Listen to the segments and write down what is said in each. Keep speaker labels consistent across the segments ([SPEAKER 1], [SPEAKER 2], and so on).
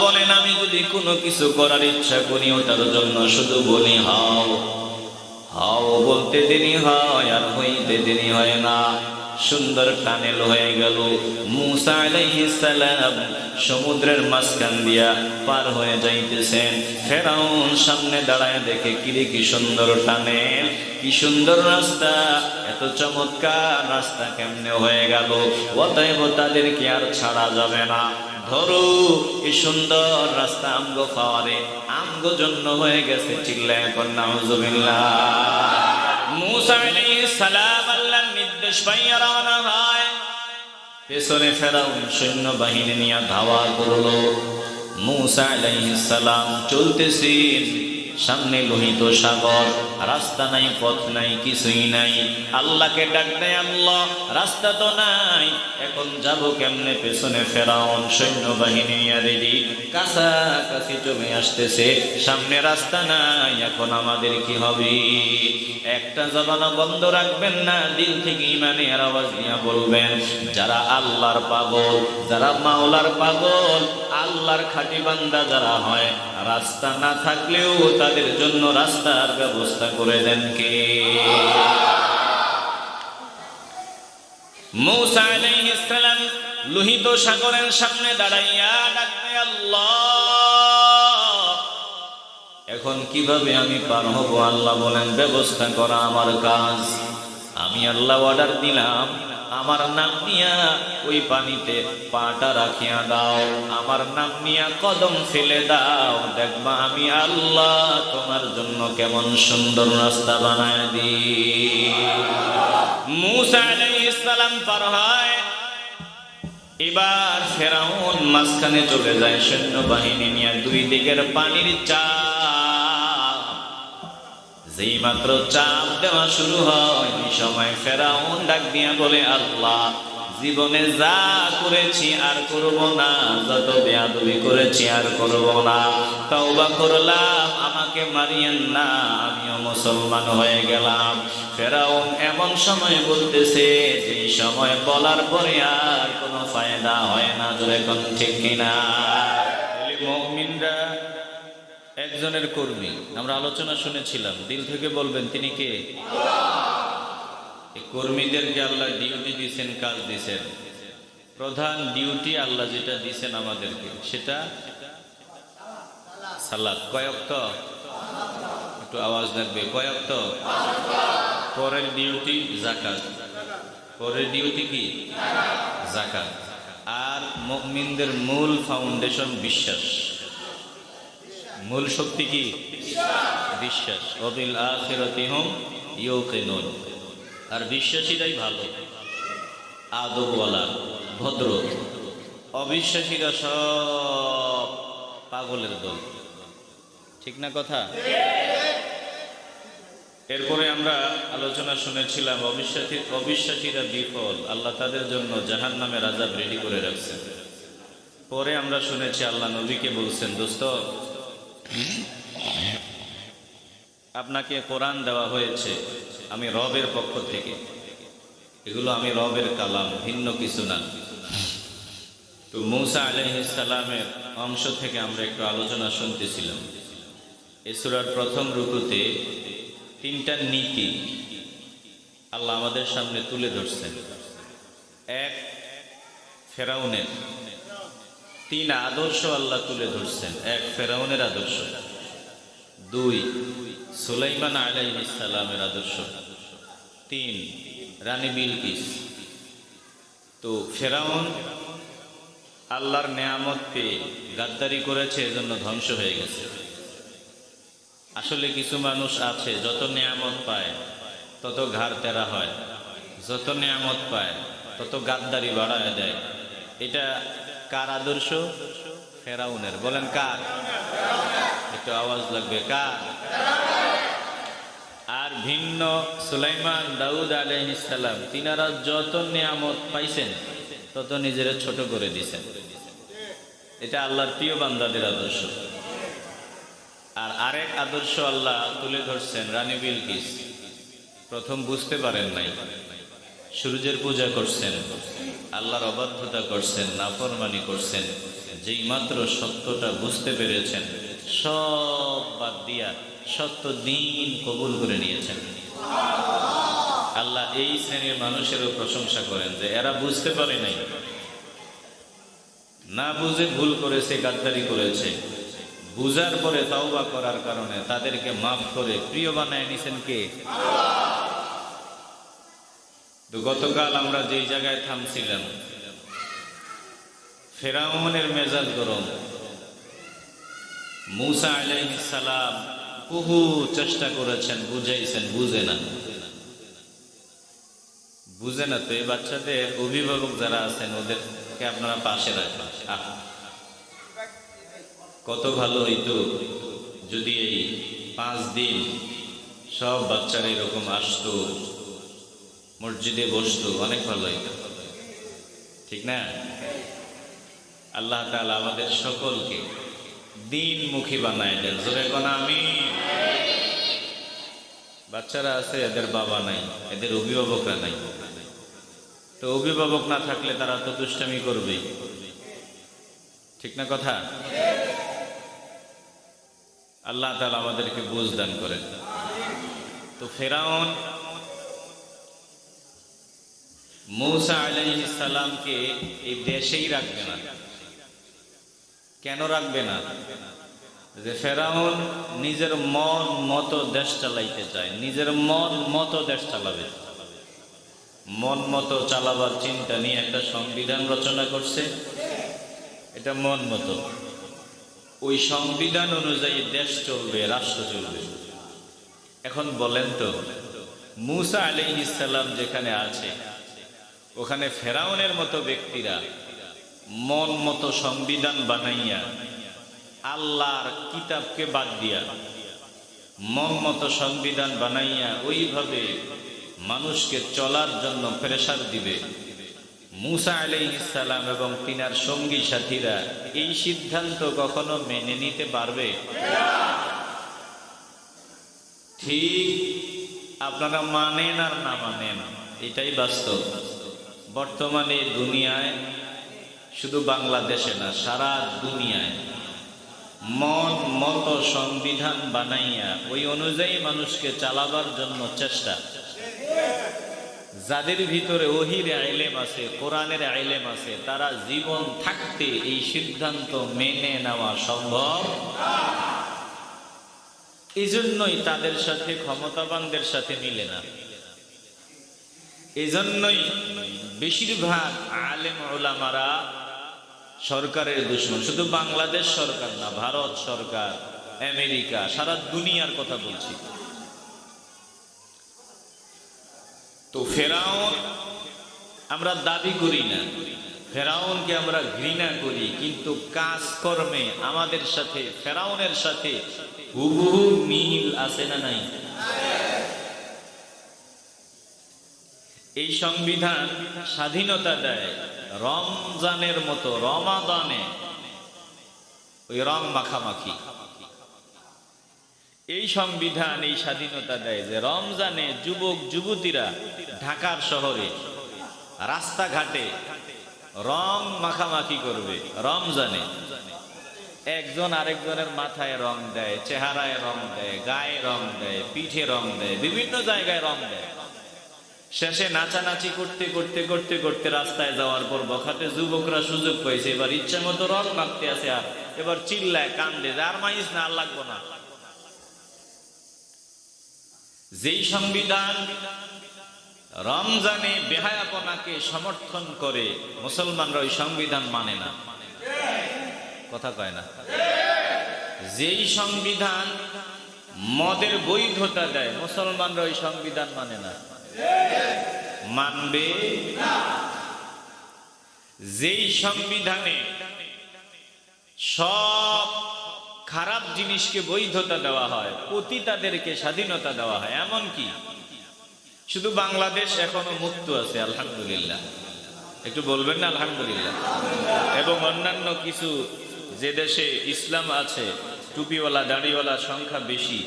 [SPEAKER 1] বলেন, আমি যদি কোনো কিছু করার ইচ্ছা করি, ওটার জন্য শুধু বলি হাও। হাও বলতে দেরি হয় আর হইতে দেরি হয় না। সুন্দর টানেল হয়ে গেল। মুসা আলাইহিস সালাম সমুদ্রের মাঝখান দিয়া পার হয়ে যাইতেছেন। ফেরাউন সামনে দাঁড়ায় দেখে কিরে কি সুন্দর টানেল, কি সুন্দর রাস্তা, এত চমৎকার রাস্তা কেমনে হয়ে গেল? অতএব তাদেরকে আর ছাড়া যাবে না। ধরো এই সুন্দর রাস্তা আমগো পাওয়ারে আমগো জন্য হয়ে গেছে চিল্লায় এখন নাউজুবিল্লাহ নির্দেশ পাইয়া রওনা হয়। পেছনে ফেরাউন সৈন্য বাহিনী নিয়ে ধাওয়া করল। মুসা আলাইহিস সালাম চলতেছেন। সামনে লোহিত সাগর, রাস্তা নাই, পথ নাই, কিছুই নাই। আল্লাহকে ডাক দেয় আল্লাহ, রাস্তা তো নাই। এখন যাব কেমনে পেছনে ফেরাউন সৈন্যবাহিনী নিয়ে রেডি কাছাকাছি জমে আসতেছে, সামনে রাস্তা নাই, এখন আমাদের কি হবে? একটা জবানা বন্ধ রাখবেন না, দিল থেকে ইমানের আওয়াজ নিয়ে বলবেন, যারা আল্লাহর পাগল, যারা মাওলার পাগল, আল্লাহর খাঁটি বান্দা যারা হয় রাস্তা না থাকলেও তাদের জন্য রাস্তার ব্যবস্থা করে দেন কে? মৌসা লোহিত সাগরের সামনে দাঁড়াইয়া ডাকতে আল্লাহ! এখন কীভাবে আমি পার হব? আল্লাহ বলেন, ব্যবস্থা করা আমার কাজ। আমি আল্লাহ অর্ডার দিলাম। আমার নাম নিয়া ওই পানিতে পাটা রাখিয়া দাও। আমার নাম নিয়া কদম ফেলে দাও। দেখবা আমি আল্লাহ তোমার জন্য কেমন সুন্দর রাস্তা বানায় দি মুসা আলাইহিস সালাম পার হয়। এবার ফেরাউন মাঝখানে চলে যায় সৈন্যবাহিনী নিয়ে। দুই দিকের পানির চাপ যেই মাত্র চাপ দেওয়া শুরু হয় সময় ফেরাউন ডাক দিয়া বলে, আল্লাহ, জীবনে যা করেছি আর করব না, যত বেয়াদবি করেছি আর করব না। তওবা করলাম, আমাকে মারিয়েন না, আমিও মুসলমান হয়ে গেলাম। ফেরাউন এমন সময় বলতেছে যে সময় বলার পরে আর কোনো ফায়দা হয় না কোন ঠিক কিনা? একজনের কর্মী। আমরা আলোচনা শুনেছিলাম। দিল থেকে বলবেন, তিনি কে? কর্মীদেরকে আল্লাহ ডিউটি দিয়েছেন কাজ দিয়েছেন প্রধান ডিউটি আল্লাহ যেটা দিয়েছেন আমাদেরকে, সেটা সালাদ। কয়ক্ত একটু আওয়াজ লাগবে। কয়ক্ত পরের ডিউটি জাকাত। পরের ডিউটি কি? জাকাত। আর মুমিনদের মূল ফাউন্ডেশন বিশ্বাস। মূল শক্তি কি? বিশ্বাস। অবিল আখিরাতি হুম ইউকিনুন। আর বিশ্বাসীরাই ভালো। আদবওয়ালা, ভদ্র। অবিশ্বাসীরা সব পাগলের দল। ঠিক না কথা? এরপরে আমরা আলোচনা শুনেছিলাম, অবিশ্বাসী অবিশ্বাসীরা বিফল। আল্লাহ তাদের জন্য জাহান নামে রাজাব রেডি করে রাখছেন। পরে আমরা শুনেছি আল্লাহ নবীকে বলছেন, দোস্ত আপনাকে কোরআন দেওয়া হয়েছে, আমি রবের পক্ষ থেকে। এগুলো আমি রবের কালাম, ভিন্ন কিছু না। তো মৌসা আলহিসালামের অংশ থেকে আমরা একটু আলোচনা শুনতেছিলাম। এসুরার প্রথম রুকুতে তিনটা নীতি আল্লাহ আমাদের সামনে তুলে ধরছেন। এক, ফেরাউনের তিন আদর্শ আল্লাহ তুলে ধরছেন। এক ফেরাউনের আদর্শ। দুই, সুলাইমান আলাই সালামের আদর্শ। তিন, রানী বিলকিস। তো ফেরাউন আল্লাহর নেয়ামত পেয়ে গাদ্দারি করেছে, এজন্য ধ্বংস হয়ে গেছে। আসলে কিছু মানুষ আছে, যত নেয়ামত পায়, তত ঘাড় তেরা হয়। যত নেয়ামত পায়, তত গাদ্দারি বাড়ায় দেয়। এটা কার আদর্শ? ফেরাউনের। বলেন কার? একটু আওয়াজ লাগবে, কার? আর ভিন্ন সুলাইমান দাউদ আলাইহিসাল্লাম তিনারা যত নিয়ামত পাইছেন, তত নিজেরা ছোট করে দিছেন। এটা আল্লাহর প্রিয় বান্দাদের আদর্শ। আর আরেক আদর্শ আল্লাহ তুলে ধরছেন, রানী বিলকিস। প্রথম বুঝতে পারেন নাই। সূর্যের পূজা করছেন। আল্লাহর অবাধ্যতা করছেন, নাফরমানি করছেন, যেই মাত্র সত্যটা বুঝতে পেরেছেন, সব বাদ দিয়া সত্য দিন কবুল করে নিয়েছেন। আল্লাহ এই শ্রেণির মানুষেরও প্রশংসা করেন যে এরা বুঝতে পারে নাই। না বুঝে ভুল করেছে, গাদ্দারি করেছে। বুঝার পরে তাওবা করার কারণে তাদেরকে মাফ করে প্রিয় বানায় নিছেন কে? তো গতকাল আমরা যেই জায়গায় থামছিলাম, ফেরাউনের মেজাজ গরম। মুসা সালাম বহু চেষ্টা করেছেন, বুঝাইছেন, বুঝে না। বুঝে না তো এই বাচ্চাদের অভিভাবক যারা আছেন, ওদেরকে আপনারা পাশে রাখবেন কত ভালো হইতো যদি এই পাঁচ দিন সব বাচ্চারা এরকম আসতো মসজিদে বসতো, অনেক ভালো ঠিক না? আল্লাহ তাআলা আমাদের সকলকে দিনমুখী বানায় দেন। জোরে কোন আমি? বাচ্চারা আছে, এদের বাবা নাই, এদের অভিভাবকরা নাই। তো অভিভাবক না থাকলে তারা তো দুষ্টামি করবেই। ঠিক না কথা? আল্লাহ তাআলা আমাদেরকে বুঝ দান করেন। তো ফেরাউন মৌসা সালামকে এই দেশেই রাখবে না। কেন রাখবে না? যে ফেরাউন নিজের মন মতো দেশ চালাইতে চায়, নিজের মন মতো দেশ চালাবে। মন মতো চালাবার চিন্তা নিয়ে একটা সংবিধান রচনা করছে। এটা মন মতো। ওই সংবিধান অনুযায়ী দেশ চলবে, রাষ্ট্র চলবে। এখন বলেন তো, মুসা আলী ইসাল্লাম যেখানে আছে ওখানে ফেরাউনের মতো ব্যক্তিরা মন মতো সংবিধান বানাইয়া, আল্লাহর কিতাবকে বাদ দিয়া মন মতো সংবিধান বানাইয়া ওইভাবে মানুষকে চলার জন্য প্রেশার দিবে। মুসা আলাইহিসাল্লাম এবং তিনার সঙ্গী সাথীরা এই সিদ্ধান্ত কখনো মেনে নিতে পারবে? ঠিক, আপনারা মানেন আর না মানেন, এটাই বাস্তব। বর্তমানে দুনিয়ায় শুধু বাংলাদেশে না, সারা দুনিয়ায় মন মত সংবিধান বানাইয়া ওই অনুযায়ী মানুষকে চালাবার জন্য চেষ্টা। যাদের ভিতরে ওহির আইলেম আছে, কোরআনের আইলেম আছে, তারা জীবন থাকতে এই সিদ্ধান্ত মেনে নেওয়া সম্ভব। এই জন্যই তাদের সাথে, ক্ষমতাবানদের সাথে মিলে না। এজন্যই বেশিরভাগ আলেম ওলামারা সরকারের দুশ্মন। শুধু বাংলাদেশ সরকার না, ভারত সরকার, আমেরিকা, সারা দুনিয়ার কথা বলছি। তো ফেরাউন আমরা দাবি করি না। ফেরাউনকে আমরা ঘৃণা করি, কিন্তু কাজকর্মে আমাদের সাথে, ফেরাউনের সাথে হুবহু মিল আছে না নাই? এই সংবিধান স্বাধীনতা দেয় রমজানের মতো, রমাদানে। ওই রং মাখামাখি। এই সংবিধান এই স্বাধীনতা দেয় যে রমজানে যুবক, যুবতীরা ঢাকার শহরে, রাস্তাঘাটে রং মাখামাখি করবে রমজানে। একজন আরেকজনের মাথায় রং দেয়, চেহারায় রং দেয়, গায়ে রং দেয়, পিঠে রং দেয়, বিভিন্ন জায়গায় রং দেয়। শেষে নাচানাচি করতে করতে করতে করতে রাস্তায় যাওয়ার পর বখাতে যুবকরা সুযোগ পাইছে। এবার ইচ্ছা মতো রং মাখতে আছে আর। এবার চিল্লায়, কান্দে আর মাইস না, আর লাগবো না। যেই সংবিধান রমজানে বেহায়াপনাকে সমর্থন করে, মুসলমানরা ওই সংবিধান মানে না। কথা কয় না? যেই সংবিধান মদের বৈধতা দেয়, মুসলমানরা ওই সংবিধান মানে না। মানবে যেই সংবিধানে সব খারাপ জিনিসকে বৈধতা দেওয়া হয় প্রতি তাদেরকে স্বাধীনতা দেওয়া হয়, এমন কি? শুধু বাংলাদেশ এখনও মুক্ত আছে, আলহামদুলিল্লাহ। একটু বলবেন না, আলহামদুলিল্লাহ। এবং অন্যান্য কিছু যে দেশে ইসলাম আছে, টুপিওয়ালা, দাড়িওয়ালা সংখ্যা বেশি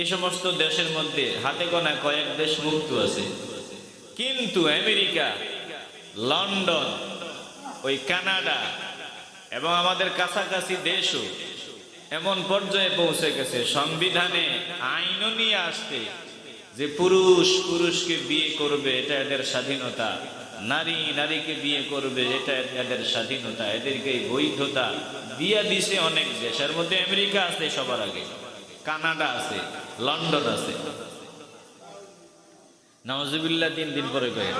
[SPEAKER 1] এই সমস্ত দেশের মধ্যে হাতে গোনা কয়েক দেশ মুক্ত আছে। কিন্তু আমেরিকা, লন্ডন, ওই কানাডা এবং আমাদের কাছাকাছি দেশও এমন পর্যায়ে পৌঁছে গেছে, সংবিধানে আইনও নিয়ে আসতে যে পুরুষ পুরুষকে বিয়ে করবে, এটা এদের স্বাধীনতা। নারী নারীকে বিয়ে করবে, এটা এদের স্বাধীনতা। এদেরকে বৈধতা দিয়া দিছে অনেক দেশ। এর মধ্যে আমেরিকা আছে সবার আগে, কানাডা আছে। লন্ডন আছে। নওয়াজুবিল্লাহ তিন দিন পরে কয়ে।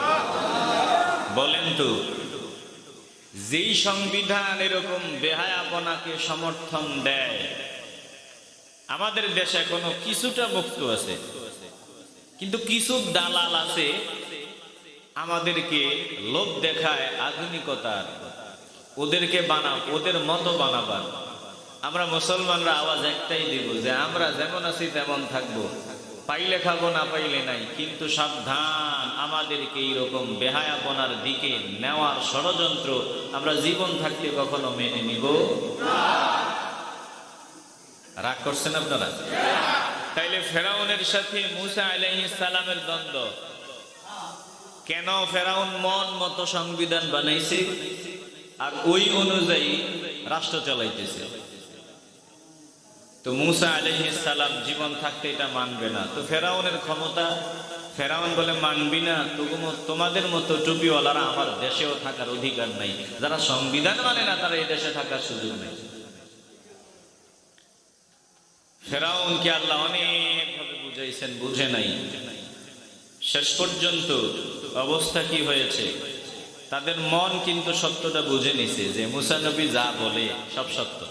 [SPEAKER 1] বলেন তো, যেই সংবিধান এরকম বেহায়াপনাকে সমর্থন দেয়, আমাদের দেশে এখনও কিছুটা মুক্ত আছে। কিন্তু কিছু দালাল আছে, আমাদেরকে লোভ দেখায় আধুনিকতার। ওদেরকে বানাও, ওদের মতো বানাবার। আমরা মুসলমানরা আওয়াজ একটাই দিব যে আমরা যেমন আছি তেমন থাকব। পাইলে খাব, না পাইলে নাই। কিন্তু সাবধান, আমাদেরকে এইরকম বেহায়াপনার দিকে নেওয়ার ষড়যন্ত্র আমরা জীবন থাকতে কখনো মেনে নিব। রাগ করছেন আপনারা? তাইলে ফেরাউনের সাথে মুসা সালামের দ্বন্দ্ব। কেন ফেরাউন মন মতো সংবিধান বানাইছে? আর ওই অনুযায়ী রাষ্ট্র চালাইতেছে। তো মুসা সালাম জীবন থাকতে এটা মানবে না। তো ফেরাউনের ক্ষমতা, ফেরাউন বলে মানবি না, তবু- তোমাদের মতো টুপিওয়ালারা আমার দেশেও থাকার অধিকার নাই। যারা সংবিধান মানে না, তারা এই দেশে থাকার সুযোগ নেই। ফেরাউনকে আল্লাহ অনেকভাবে বুঝাইছেন, বুঝে নাই। শেষ পর্যন্ত অবস্থা কি হয়েছে? তাদের মন কিন্তু সত্যটা বুঝে নিছে যে মুসা নবী যা বলে সব সত্য।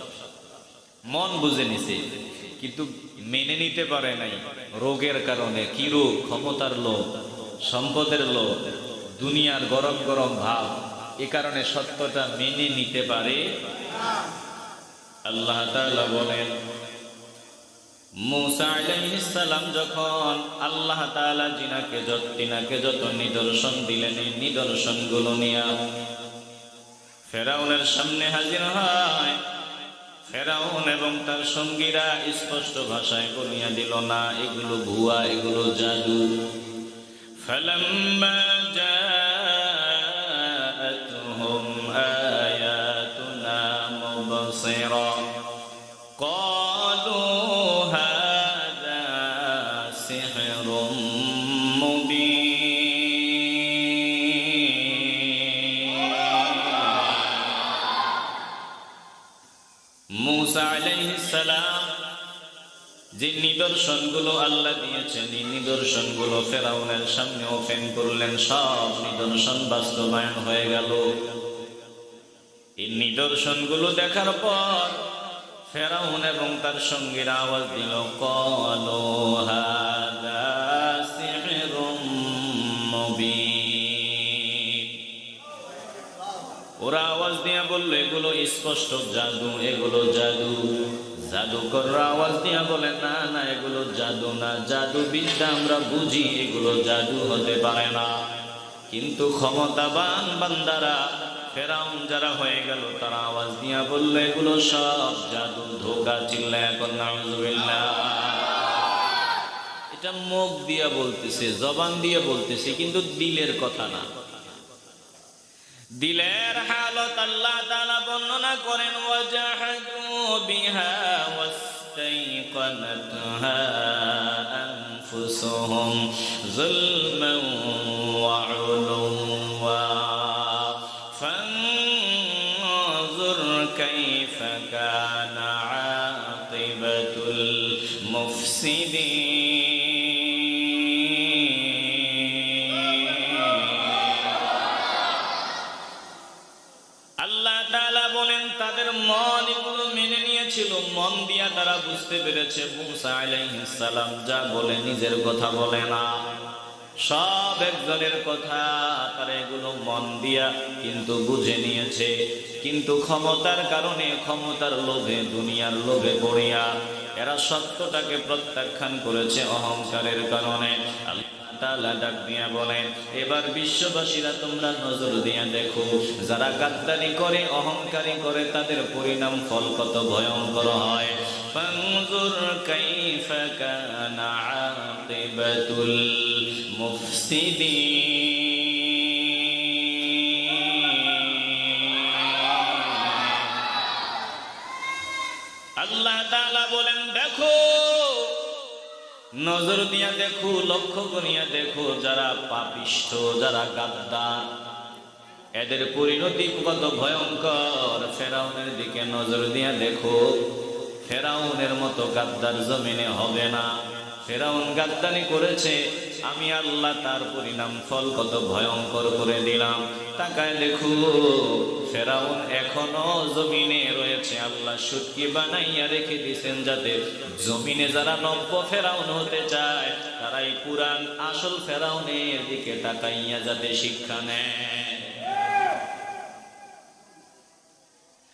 [SPEAKER 1] মন বুঝে নিছে, কিন্তু মেনে নিতে পারে নাই। রোগের কারণে কি রোগ? ক্ষমতার লোভ, সম্পদের লোভ, দুনিয়ার গরম গরম ভাব। এ কারণে সত্যটা মেনে নিতে পারে আল্লাহ বলেন যখন আল্লাহ তাআলা জিনাকে যত নিদর্শন দিলেন, এই নিদর্শনগুলো নিয়ে ফেরাউনের সামনে হাজির হয়। ফেরাউন এবং তার সঙ্গীরা স্পষ্ট ভাষায় বলিয়া দিল, না, এগুলো ভুয়া, এগুলো জাদু। ফেলাম্বা যা মুসা আলাইহিস সালাম, যে নিদর্শনগুলো আল্লাহ দিয়েছেন, এই নিদর্শনগুলো ফেরাউনের সামনে ওপেন করলেন, সব নিদর্শন বাস্তবায়ন হয়ে গেল। এই নিদর্শনগুলো দেখার পর ফেরাউন এবং তার সঙ্গীরা আওয়াজ দিল, কলো হাদা বলল, এগুলো স্পষ্ট জাদু, এগুলো জাদু। জাদুকররা আওয়াজ দিয়া বলে না না, এগুলো জাদু না। জাদু বিদ্যা আমরা বুঝি, এগুলো জাদু হতে পারে না। কিন্তু ক্ষমতাবান বান্দারা, ফেরাউন যারা হয়ে গেল, তারা আওয়াজ দিয়া বলল, এগুলো সব জাদু ধোকা চিল্লা এখন এটা মুখ দিয়া বলতেছে, জবান দিয়ে বলতেছে, কিন্তু দিলের কথা না। দিলের হালত আল্লাহ তাআলা বর্ণনা করেন, ওয়াজাহাদু বিহা ওয়াস্তাইকানাতহা আনফুসুহুম যুলমান ওয়া উলুওয়া ফানজুর কাইফা কানা তারা বুঝতে পেরেছে মুসা আলাইহিস সালাম যা বলে নিজের কথা বলে না। সব একজনের কথা তারা এগুলো মন দিয়া কিন্তু বুঝে নিয়েছে। কিন্তু ক্ষমতার কারণে ক্ষমতার লোভে, দুনিয়ার লোভে পড়িয়া এরা সত্যটাকে প্রত্যাখ্যান করেছে অহংকারের কারণে। ডাক দিয়া বলেন, এবার বিশ্ববাসীরা তোমরা নজর দিয়া দেখো, যারা করে, অহংকারী করে, তাদের পরিণাম ফল কত ভয়ঙ্কর হয়। ফানজুর কাইফা কানা আকিবাতুল মুফসিদিন। আল্লাহ তাআলা বলেন, দেখো নজর দিয়া দেখো, লক্ষ্য করিয়া দেখো, যারা পাপিষ্ঠ যারা গাদ্দার এদের পরিণতি কত ভয়ঙ্কর। ফেরাউনের দিকে নজর দিয়া দেখো, ফেরাউনের মতো গাদ্দার জমিনে হবে না। ফেরাউন গাদ্দানি করেছে, আমি আল্লাহ তার পরিণাম ফল কত ভয়ঙ্কর করে দিলাম। তাকায় দেখো, ফেরাউন এখনও জমিনে রয়েছে আল্লাহ সুটকি বানাইয়া রেখে দিছেন যাতে জমিনে যারা নব্য ফেরাউন হতে চায়, তারাই পুরান আসল ফেরাউনের দিকে তাকাইয়া যাতে শিক্ষা নেয়।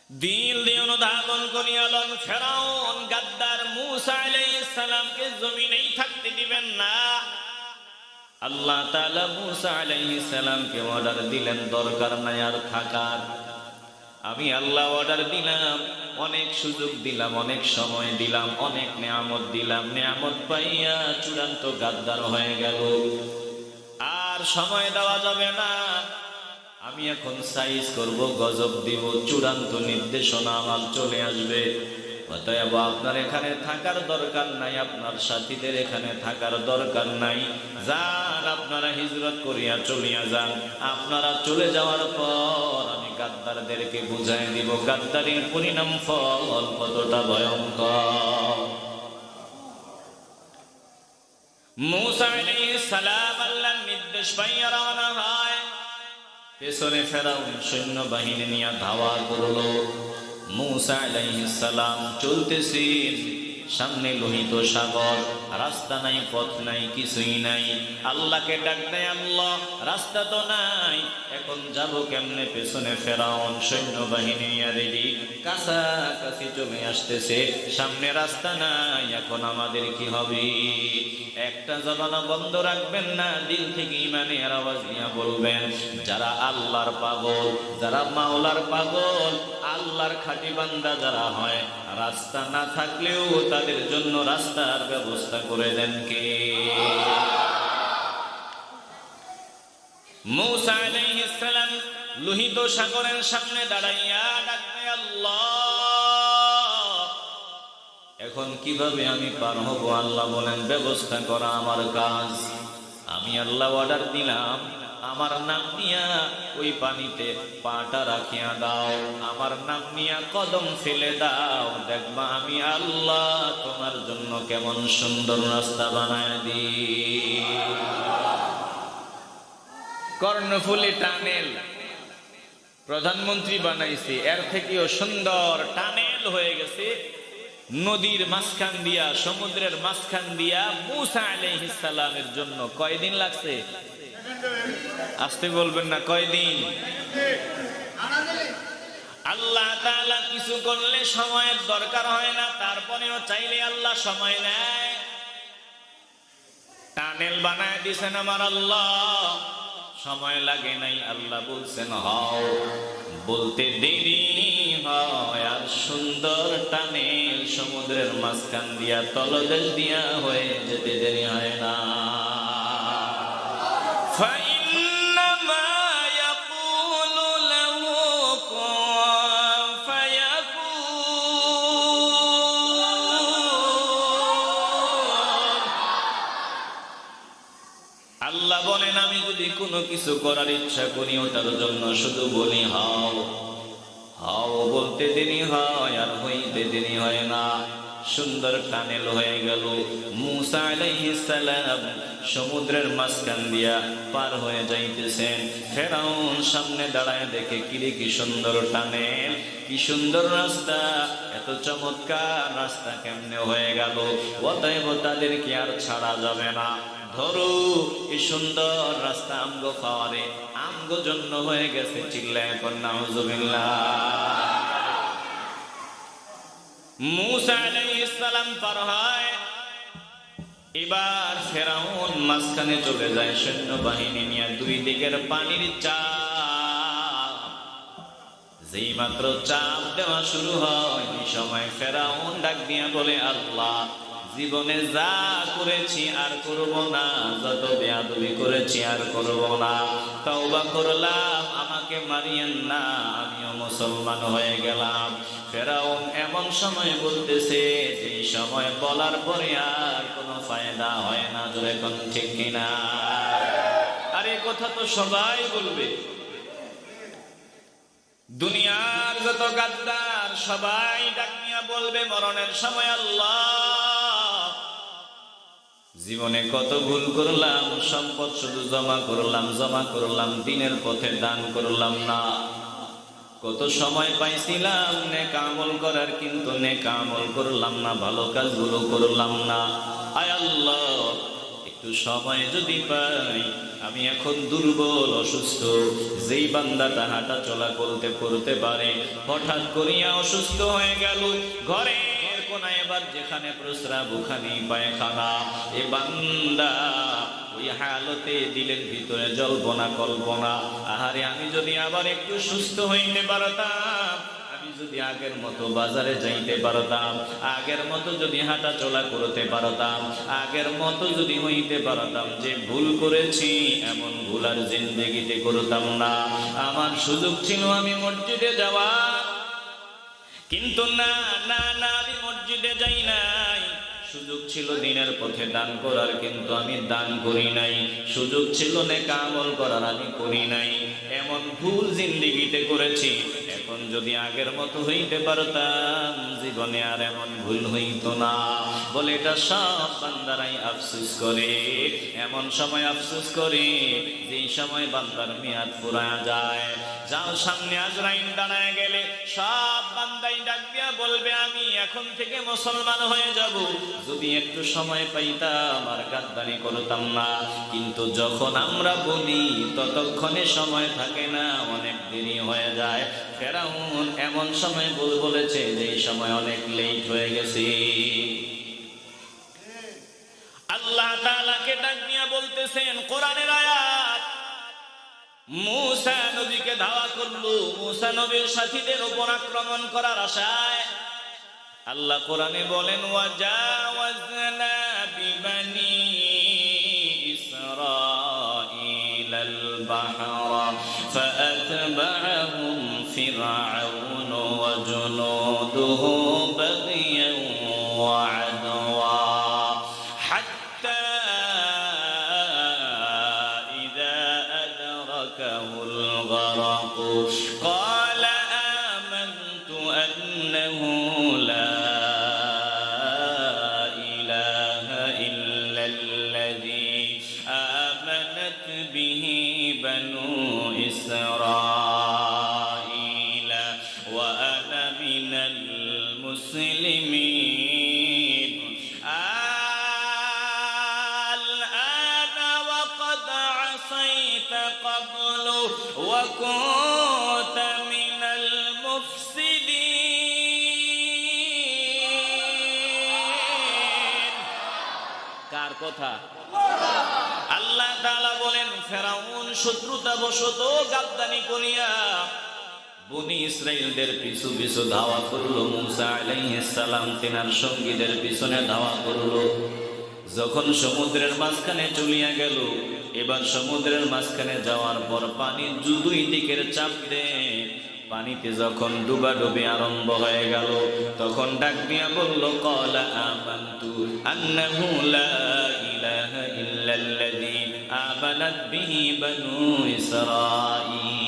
[SPEAKER 1] দিল দিয়ে অনুধাবন করিয়ালন ফেরাউন গাদ্দার মুসা আলাইহিস সালামকে জমিনেই থাকতে দিবেন না। আল্লাহ তাআলা মুসা আলাইহিস সালামকে অর্ডার দিলেন, দরকার নাই আর থাকার। আমি আল্লাহ অর্ডার দিলাম, অনেক সুযোগ দিলাম, অনেক সময় দিলাম, অনেক নেয়ামত দিলাম, নেয়ামত পাইয়া চূড়ান্ত গাদ্দার হয়ে গেল। আর সময় দেওয়া যাবে না। আমি এখন সাইজ করব, গজব দিব, চূড়ান্ত নির্দেশনা আমার চলে আসবে। অতএব আপনার এখানে থাকার দরকার নাই, আপনার সাথীদের এখানে থাকার দরকার নাই। যান, আপনারা হিজরত করিয়া চলিয়া যান। আপনারা চলে যাওয়ার পর আমি গাদ্দারদেরকে বুঝাই দিব, গাদ্দারির পরিণাম ফল কতটা ভয়ঙ্কর। নির্দেশ রওনা হয়। পেছনে ফেরাউন সৈন্য বাহিনী নিয়ে ধাওয়া করল। মুসা সালাম চলতেছেন। সামনে লোহিত সাগর, রাস্তা নাই, পথ নাই, কিছুই নাই। আল্লাহকে ডাক দেয় আল্লাহ, রাস্তা তো নাই। এখন যাব কেমনে পেছনে ফেরাউন সৈন্য বাহিনী রেডি কাছাকাছি চলে আসতেছে। সামনে রাস্তা নাই, এখন আমাদের কি হবে? একটা জবানা বন্ধ রাখবেন না, দিল থেকে ইমানের আওয়াজ নিয়ে বলবেন, যারা আল্লাহর পাগল, যারা মাওলার পাগল আল্লাহর খাঁটি বান্দা যারা হয়, রাস্তা না থাকলেও তাদের জন্য রাস্তার ব্যবস্থা করে দেন কে? মৌসা লোহিত সাগরের সামনে দাঁড়াইয়া ডাকতে আল্লাহ! এখন কীভাবে আমি পার হব? আল্লাহ বলেন, ব্যবস্থা করা আমার কাজ। আমি আল্লাহ অর্ডার দিলাম। আমার নাম নিয়া ওই পানিতে পাটা রাখিয়া দাও। আমার নাম নিয়া কদম ফেলে দাও। দেখবা আমি আল্লাহ, তোমার জন্য কেমন সুন্দর রাস্তা বানায় দি কর্ণফুলি টানেল। প্রধানমন্ত্রী বানাইছে। এর থেকেও সুন্দর টানেল হয়ে গেছে। নদীর মাঝখান দিয়া, সমুদ্রের মাঝখান দিয়া মুসা আলাইহিস সালামের জন্য কয়দিন লাগছে? আসতে বলবেন না, কয়দিন? আল্লাহ তাআলা কিছু করলে সময়ের দরকার হয় না, তারপরেও চাইলে আল্লাহ সময় নেয়। টানেল বানায় দিছেন আমার আল্লাহ। সময় লাগে নাই, আল্লাহ বলছেন, হও, বলতে দেরি হয়, আর সুন্দর টানেল সমুদ্রের মাঝখান দিয়া তলদেশ দিয়া হয়ে যেতে দেরি হয় না। কোনো কিছু করার ইচ্ছা করি ওটার জন্য শুধু বলি হাও। হাও বলতে দেরি হয়, আর হইতে দেরি হয় না। সুন্দর টানেল হয়ে গেল। মুসা সমুদ্রের মাঝখান দিয়া পার হয়ে যাইতেছেন। ফেরাউন সামনে দাঁড়ায় দেখে কিরে কি সুন্দর টানেল, কি সুন্দর রাস্তা, এত চমৎকার রাস্তা কেমনে হয়ে গেল? অতএব তাদেরকে আর ছাড়া যাবে না? ধরো এই সুন্দর রাস্তা আমগো পাওয়ারে, আমগো জন্য হয়ে গেছে চিল্লায় কন্যা, হুজুবিল্লাহ। মুসা পার হয়। এবার ফেরাউন মাঝখানে চলে যায় সৈন্যবাহিনী নিয়ে দুই দিকের পানির চাপ। যেই মাত্র চাপ দেওয়া শুরু হয় সময় ফেরাউন ডাক দিয়া বলে, আল্লাহ জীবনে যা করেছি আর করব না, যত বেয়াদবি করেছি আর করব না। তওবা করলাম, আমাকে মারিয়েন না, আমিও মুসলমান হয়ে গেলাম। ফেরাউন এমন সময় বলতেছে যে সময় বলার পরে আর কোনো ফায়দা হয় না, জোরে কোন ঠিক কিনা? আর এ কথা তো সবাই বলবে। দুনিয়ার যত গাদ্দার, সবাই ডাক নিয়ে বলবে, মরণের সময় আল্লাহ জীবনে কত ভুল করলাম, সম্পদ শুধু জমা করলাম জমা করলাম, দিনের পথে দান করলাম না। কত সময় পাইছিলাম, নেক আমল করার, কিন্তু নেক আমল করলাম না, ভালো কাজগুলো করলাম না। আয় আল্লাহ, একটু সময় যদি পাই, আমি এখন দুর্বল, অসুস্থ। যেই বান্দাটা হাঁটা চলা করতে করতে পারে, হঠাৎ করিয়া অসুস্থ হয়ে গেল ঘরের কোনায় এবার যেখানে প্রস্রাব ওখানে পায়খানা। এ বান্দা ওই হালতে দিলের ভিতরে জল্পনা, কল্পনা। আহারে, আমি যদি আবার একটু সুস্থ হইতে পারতাম যদি আগের মতো বাজারে যাইতে পারতাম, আগের মতো যদি হাঁটা চলা করতে পারতাম, আগের মতো যদি হইতে পারতাম, যে ভুল করেছি, এমন ভুল আর জিন্দগিতে করতাম না। আমার সুযোগ ছিল আমি মসজিদে যাওয়া কিন্তু না না না মসজিদে যাই নাই। সুযোগ ছিল দিনের পথে দান করার, কিন্তু আমি দান করি নাই। সুযোগ ছিল নেকা আমল করার, আমি করি নাই। এমন ভুল জিন্দিগিতে করেছি যদি আগের মতো হইতে পারতাম, জীবনে আর এমন ভুল হইতো না। বলে এটা সব বান্দারাই আফসুস করে। এমন সময় আফসুস করে, যেই সময় বান্দার মেয়াদ পুরা যায়। যাও সামনে আজরাইন দাঁড়ায় গেলে, সব বান্দাই ডাক দিয়া বলবে, আমি এখন থেকে মুসলমান হয়ে যাব। যদি একটু সময় পাইতাম, আর গাদ্দারি করতাম না। কিন্তু যখন আমরা বলি, ততক্ষণে সময় থাকে না, অনেক দেরি হয়ে যায়। ফেরাউন এমন সময় বল বলেছে যে সময় অনেক লেট হয়ে গেছে। আল্লাহ তাআলাকে ডাক দিয়া বলতেছেন, কোরআনের আয়াত। মুসা নবীকে ধাওয়া করল। মুসা নবীর সাথীদের উপর আক্রমণ করার আশায় আল্লাহ কোরআনে বলেন ওয়াজা বিবানি الذي آمنت به بنو إسرائيل. কথা। আল্লাহ বলেন, ফেরাউন শত্রুতা বশত গাদ্দানি করিয়া বনি ইসরাইলদের পিছু পিছু ধাওয়া করল। মুসা আলাইহিস সালাম তেনার সঙ্গীদের পিছনে ধাওয়া করল। যখন সমুদ্রের মাঝখানে চলিয়া গেল, এবার সমুদ্রের মাঝখানে যাওয়ার পর পানি দুই দিকের চাপ দেয় পানিতে যখন ডুবা ডুবাডুবি আরম্ভ হয়ে গেল, তখন ডাক দিয়া বলল, কলা আমান্তু আন্নাহু লা ইলাহা ইল্লাল্লাযী আমানাত বিহি বনু ইসরাঈলা।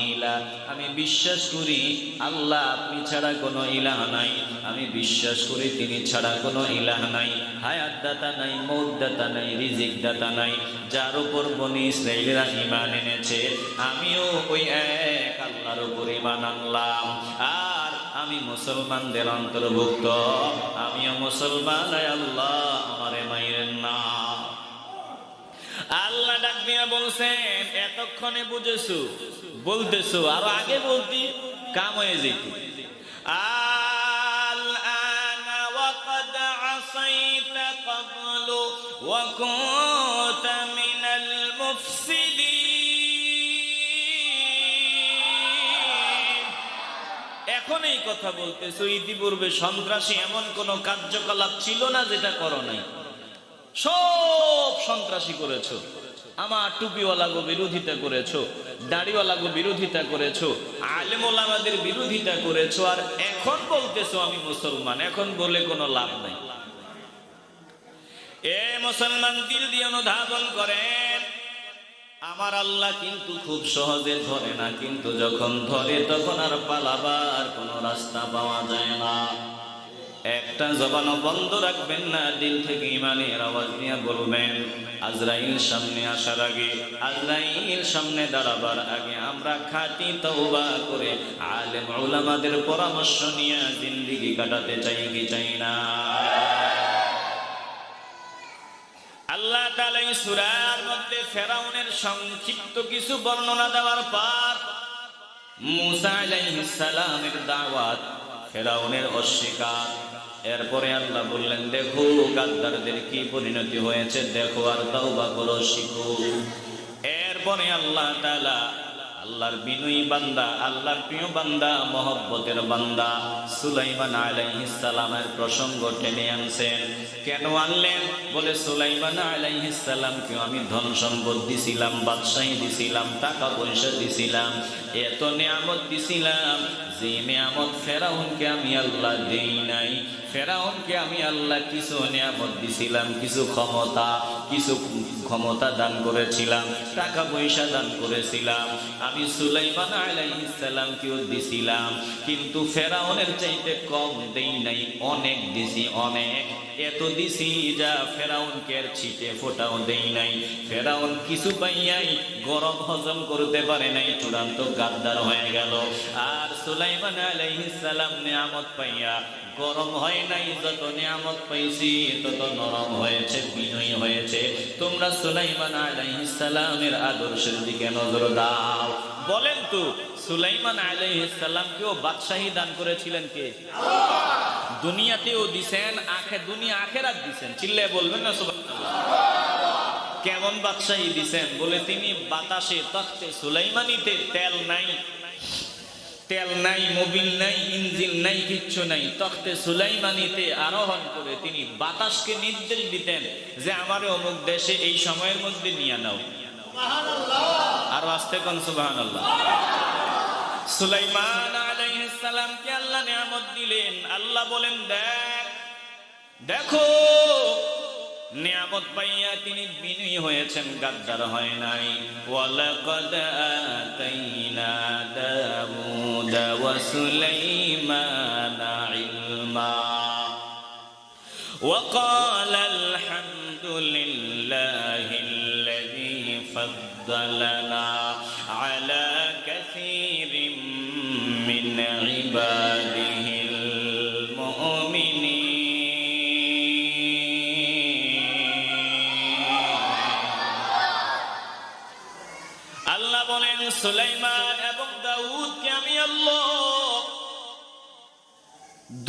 [SPEAKER 1] আমি বিশ্বাস করি আল্লাহ আপনি ছাড়া কোনো ইলাহ নাই। আমি বিশ্বাস করি তিনি ছাড়া কোনো ইলাহ নাই। হায়াত দাতা নাই মৌত দাতা নাই রিজিক দাতা নাই। যার উপর বনি ইসরাইলেরা ইমান এনেছে, আমিও ওই এক আল্লাহর উপর ইমান আনলাম। আর আমি মুসলমানদের অন্তর্ভুক্ত। আমিও মুসলমান আল্লাহ, আমার না আল্লাহ ডাক দিয়া বলছেন এতক্ষণে বুঝেছো বলতেছো আর আগে বলতি কাম হয়ে যেত الآن وقد عصيت قبل وكنت من المفسدين এখন এই কথা বলতেছো ইতিপূর্বে সন্ত্রাসী এমন কোন কার্যকলাপ ছিল না যেটা করো নাই সব সন্ত্রাসী করেছ। আমার টুপিওয়ালাগো বিরোধিতা করেছ, দাড়িওয়ালাগো বিরোধিতা করেছ, আলেমোলামাদের বিরোধিতা করেছ, আর এখন বলতেছো আমি মুসলমান, এখন বলে কোনো লাভ নাই। এ মুসলমান দিল দিয়ে অনুধাবন করেন। আমার আল্লাহ কিন্তু খুব সহজে ধরে না, কিন্তু যখন ধরে তখন আর পালাবার কোনো রাস্তা পাওয়া যায় না। একটা জবানও বন্ধ রাখবেন না, দিল থেকে ইমানের আওয়াজ নিয়ে বলবেন, আজরাইল সামনে আসার আগে, আজরাইল সামনে দাঁড়াবার আগে আমরা খাঁটি তওবা করে আলেম ওলামাদের পরামর্শ নিয়ে জিন্দিগি কাটাতে চাই কি চাই না? আল্লাহ তাআলা সূরার মধ্যে ফেরাউনের সংক্ষিপ্ত কিছু বর্ণনা দেওয়ার পর মুসা আলাইহিস সালামের দাওয়াত ফেরাউনের অস্বীকার এরপরে আল্লাহ বললেন, দেখো, গাদ্দারদের কি পরিণতি হয়েছে? দেখো, আর তওবা করো, শিখো। এরপরে আল্লাহ তাআলা আল্লাহর বিনয়ী বান্দা, আল্লাহর প্রিয় বান্দা, মহব্বতের বান্দা সুলাইমান আলাইহিস সালামের প্রসঙ্গ টেনে আনছেন। কেন আনলেন? বলে, সুলাইমান আলাইহিস সালামকে আমি ধন সম্পদ দিছিলাম, বাদশাহী দিছিলাম, টাকা পয়সা দিছিলাম, এত নিয়ামত দিছিলাম যে নিয়ামত ফেরাউনকে আমি আল্লাহ দেই নাই। ফেরাউনকে আমি আল্লাহ কিছু নিয়ামত দিছিলাম, কিছু ক্ষমতা কিছু ক্ষমতা দান করেছিলাম, টাকা পয়সা দান করেছিলাম। আমি সুলাইমান আলাইহিস সালামকেও দিছিলাম, কিন্তু ফেরাউনের চাইতে কম দেই নাই, অনেক দিছি, অনেক। এত দিছি যা ফেরাউনকে আর ছিটে ফোটাও দেই নাই। ফেরাউন কিছু পাইয়াই গরম হজম করতে পারে নাই, চূড়ান্ত গাদ্দার হয়ে গেল। আর সুলাইমান আলাইহিস সালাম নিয়ামত পাইয়া, গরম হয় নাই, যত নিয়ামত পাইছি, তত নরম হয়েছে, বিনয়ী হয়েছে। তোমরা সুলাইমান আলাইহিস সালামের আদর্শের দিকে নজর দাও। বলেন তো, সুলাইমান আলাইহিস সালামকেও বাদশাহী দান করেছিলেন কে? দুনিয়াতেও দিছেন, আখে, দুনিয়া আখেরাত দিছেন। চিল্লে বলবেন না, সুবহানাল্লাহ। কেমন বাদশাহী দিছেন? বলে তিনি বাতাসে তখতে সুলাইমানিতে তেল নাই তেল নাই মোবিল নাই ইঞ্জিন নাই কিচ্ছু নাই। তখতে সুলাইমানিতে আরোহণ করে তিনি বাতাসকে নির্দেশ দিতেন যে আমার অমুক দেশে এই সময়ের মধ্যে নিয়ে নাও। আর আসতে কোন সুবাহান আল্লাহ সুলাইমান আলাইহিস সালামকে আল্লাহ নিয়ামত দিলেন? আল্লাহ বলেন দেখ দেখো নিয়ামত পাইয়া তিনি বিনয়ী হয়েছেন গাদ্দার হয় নাই ওয়ালাকাদ আতাইনা দাউদ ওয়া সুলাইমানা ইলমা وقال الحمد لله الذي فضلنا على كثير من عباده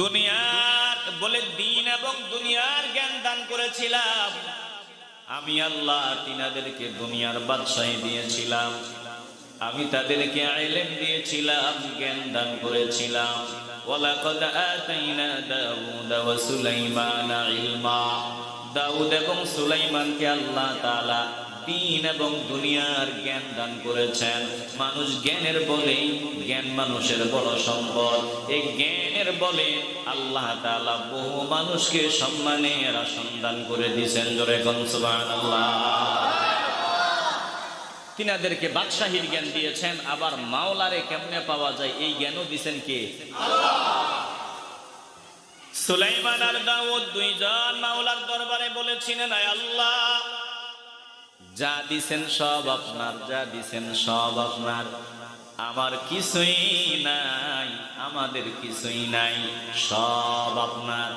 [SPEAKER 1] দুনিয়ার বলে দিন এবং দুনিয়ার জ্ঞান দান করেছিলাম। আমি আল্লাহ তিনাদেরকে দুনিয়ার বাদশাহী দিয়েছিলাম। আমি তাদেরকে আইলেম দিয়েছিলাম, জ্ঞান দান করেছিলাম। ওয়ালাকাদ আতাইনা দাউদ ওয়া সুলাইমানা ইলমা। দাউদ এবং সুলাইমানকে আল্লাহ তাআলা দিন এবং দুনিয়ার জ্ঞান দান করেছেন। মানুষ জ্ঞানের বলে জ্ঞান মানুষের বড় সম্পদ। এই জ্ঞানের বলে আল্লাহ তাআলা বহু মানুষকে সম্মানের আসন দান করে দিয়েছেন। জোরে কোন সুবহানাল্লাহ। তিনাদেরকে বাদশাহীর জ্ঞান দিয়েছেন। আবার মাওলারে কেমনে পাওয়া যায়? এই জ্ঞানও দিছেন কে? সুলাইমান আর দাউদ দুইজন মাওলার দরবারে বলেছিলেন, আয় আল্লাহ যা দিছেন সব আপনার, যা দিছেন সব আপনার। আমার কিছুই নাই, আমাদের কিছুই নাই, সব আপনার।